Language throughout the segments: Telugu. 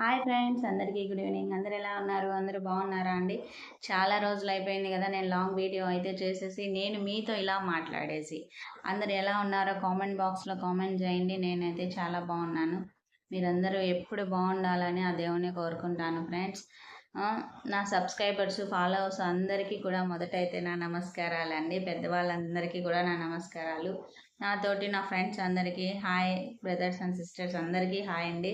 హాయ్ ఫ్రెండ్స్ అందరికీ గుడ్ ఈవినింగ్. అందరు ఎలా ఉన్నారు? అందరూ బాగున్నారా అండి? చాలా రోజులు అయిపోయింది కదా నేను లాంగ్ వీడియో అయితే చేసేసి నేను మీతో ఇలా మాట్లాడేసి. అందరు ఎలా ఉన్నారో కామెంట్ బాక్స్లో కామెంట్ చేయండి. నేనైతే చాలా బాగున్నాను. మీరందరూ ఎప్పుడు బాగుండాలని ఆ దేవుని కోరుకుంటాను ఫ్రెండ్స్. నా సబ్స్క్రైబర్స్ ఫాలోవర్స్ అందరికీ కూడా మొదటైతే నా నమస్కారాలు అండి పెద్దవాళ్ళందరికీ కూడా నా నమస్కారాలు. నాతోటి నా ఫ్రెండ్స్ అందరికీ హాయ్ బ్రదర్స్ అండ్ సిస్టర్స్ అందరికీ హాయ్ అండి.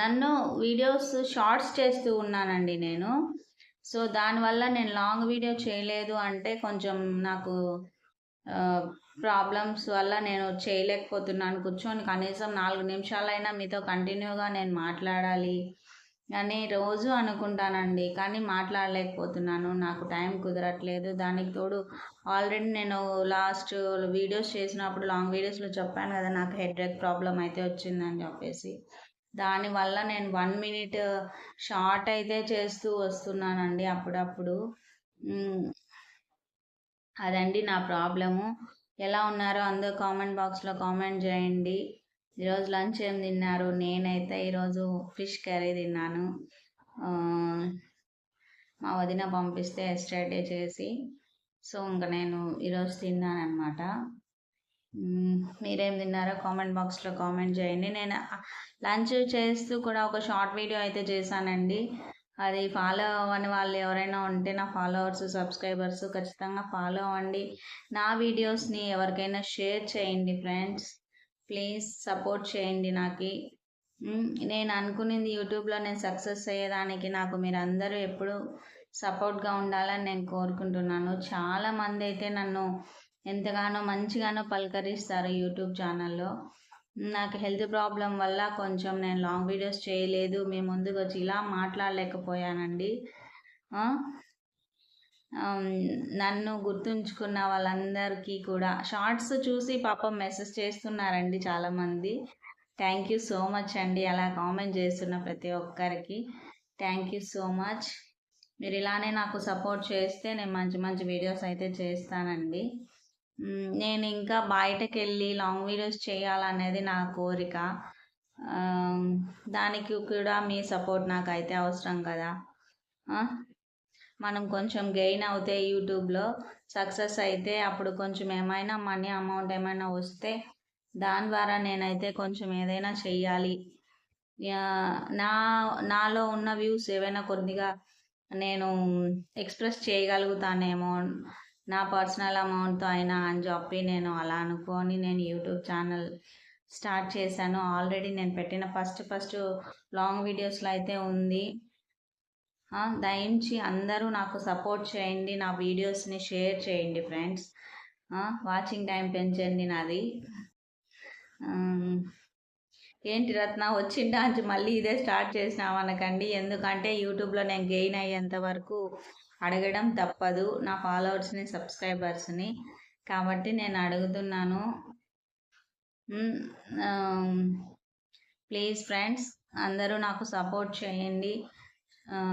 నన్ను వీడియోస్ షార్ట్స్ చేస్తూ ఉన్నానండి నేను. సో దానివల్ల నేను లాంగ్ వీడియో చేయలేదు అంటే కొంచెం నాకు ప్రాబ్లమ్స్ వల్ల నేను చేయలేకపోతున్నాను. కూర్చొని కనీసం నాలుగు నిమిషాలైనా మీతో కంటిన్యూగా నేను మాట్లాడాలి. అని రోజు అనుకుంటానండి కానీ మాట్లాడలేకపోతున్నాను. నాకు టైం కుదరట్లేదు. దానికి తోడు ఆల్రెడీ నేను లాస్ట్ వీడియోస్ చేసినప్పుడు లాంగ్ వీడియోస్లో చెప్పాను కదా నాకు హెడ్ ఎక్ ప్రాబ్లం అయితే వచ్చిందని చెప్పేసి. దానివల్ల నేను వన్ మినిట్ షార్ట్ అయితే చేస్తూ వస్తున్నానండి అప్పుడప్పుడు. అదండి నా ప్రాబ్లము. ఎలా ఉన్నారో అందరూ కామెంట్ బాక్స్లో కామెంట్ చేయండి. ఈరోజు లంచ్ ఏం తిన్నారు? నేనైతే ఈరోజు ఫిష్ కర్రీ తిన్నాను. మా వదిన పంపిస్తే ఎస్టర్డే చేసి సో ఇంకా నేను ఈరోజు తిన్నాను అనమాట మీరేం తిన్నారో కామెంట్ బాక్స్లో కామెంట్ చేయండి. నేను లంచ్ చేస్తూ కూడా ఒక షార్ట్ వీడియో అయితే చేశానండి. అది ఫాలో అవ్వని వాళ్ళు ఎవరైనా ఉంటే నా ఫాలోవర్స్ సబ్స్క్రైబర్స్ ఖచ్చితంగా ఫాలో అవ్వండి. నా వీడియోస్ని ఎవరికైనా షేర్ చేయండి ఫ్రెండ్స్. ప్లీజ్ సపోర్ట్ చేయండి నాకు. నేను అనుకునేది యూట్యూబ్లో నేను సక్సెస్ అయ్యేదానికి నాకు మీరు అందరూ ఎప్పుడు సపోర్ట్గా ఉండాలని నేను కోరుకుంటున్నాను. చాలామంది అయితే నన్ను ఎంతగానో మంచిగానో పలకరిస్తారు యూట్యూబ్ ఛానల్లో. నాకు హెల్త్ ప్రాబ్లం వల్ల కొంచెం నేను లాంగ్ వీడియోస్ చేయలేదు మీ ముందుకు వచ్చి ఇలా మాట్లాడలేకపోయానండి. నన్ను గుర్తుంచుకున్న వాళ్ళందరికీ కూడా. షార్ట్స్ చూసి పాపం మెసేజ్ చేస్తున్నారండి చాలామంది. థ్యాంక్ యూ సో మచ్ అండి అలా కామెంట్ చేస్తున్న ప్రతి ఒక్కరికి. Thank you so much. మీరు ఇలానే నాకు సపోర్ట్ చేస్తే నేను మంచి మంచి వీడియోస్ అయితే చేస్తానండి. నేను ఇంకా బయటకు వెళ్ళి లాంగ్ వీడియోస్ చేయాలనేది నా కోరిక. దానికి కూడా మీ సపోర్ట్ నాకు అయితే అవసరం కదా. మనం కొంచెం గెయిన్ అవుతే యూట్యూబ్లో సక్సెస్ అయితే అప్పుడు కొంచెం ఏమైనా మనీ అమౌంట్ ఏమైనా వస్తే దాని ద్వారా నేనైతే కొంచెం ఏదైనా చెయ్యాలి. నా నాలో ఉన్న వ్యూస్ ఏవైనా కొద్దిగా నేను ఎక్స్ప్రెస్ చేయగలుగుతానేమో నా పర్సనల్ అమౌంట్తో అయినా అని చెప్పి నేను అలా అనుకొని నేను యూట్యూబ్ ఛానల్ స్టార్ట్ చేశాను. ఆల్రెడీ నేను పెట్టిన ఫస్ట్ ఫస్ట్ లాంగ్ వీడియోస్లో అయితే ఉంది. దయించి అందరూ నాకు సపోర్ట్ చేయండి నా వీడియోస్ని షేర్ చేయండి ఫ్రెండ్స్. వాచింగ్ టైం పెంచండి నాది. ఏంటి రత్న వచ్చిందా? అని మళ్ళీ ఇదే స్టార్ట్ చేసినావు అనకండి. ఎందుకంటే యూట్యూబ్లో నేను గెయిన్ అయ్యేంత వరకు అడగడం తప్పదు నా ఫాలోవర్స్ని సబ్స్క్రైబర్స్ని. కాబట్టి నేను అడుగుతున్నాను. ప్లీజ్ ఫ్రెండ్స్ అందరూ నాకు సపోర్ట్ చేయండి.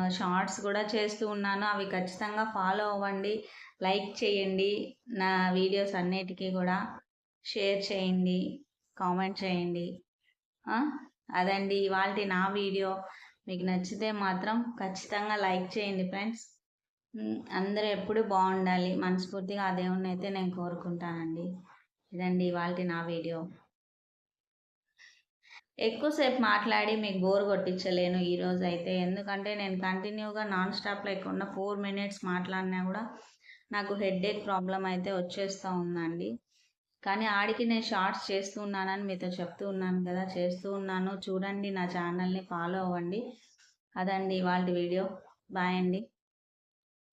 షార్ట్స్ కూడా చేస్తూ ఉన్నాను. అవి ఖచ్చితంగా ఫాలో అవ్వండి. లైక్ చేయండి. నా వీడియోస్ అన్నిటికీ కూడా షేర్ చేయండి. కామెంట్ చేయండి. అదండి ఇవాళ నా వీడియో. మీకు నచ్చితే మాత్రం ఖచ్చితంగా లైక్ చేయండి ఫ్రెండ్స్. అందరూ ఎప్పుడు బాగుండాలి. మనస్ఫూర్తిగా ఆ దేవుణ్ణి అయితే నేను కోరుకుంటానండి. ఇదండి ఇవాళ నా వీడియో. ఎక్కువసేపు మాట్లాడి మీకు బోర్ కొట్టించలేను ఈరోజు అయితే. ఎందుకంటే నేను కంటిన్యూగా నాన్ స్టాప్ లేకుండా ఫోర్ మినిట్స్ మాట్లాడినా కూడా నాకు హెడ్ ఏక్ ప్రాబ్లం అయితే వచ్చేస్తూ ఉందండి. కానీ ఆడికి నేను షార్ట్స్ చేస్తూ ఉన్నానని మీతో చెప్తూ ఉన్నాను కదా. చేస్తూ ఉన్నాను. చూడండి నా ఛానల్ని ఫాలో అవ్వండి. అదండి ఇవాళ వీడియో. బాయ్ అండి.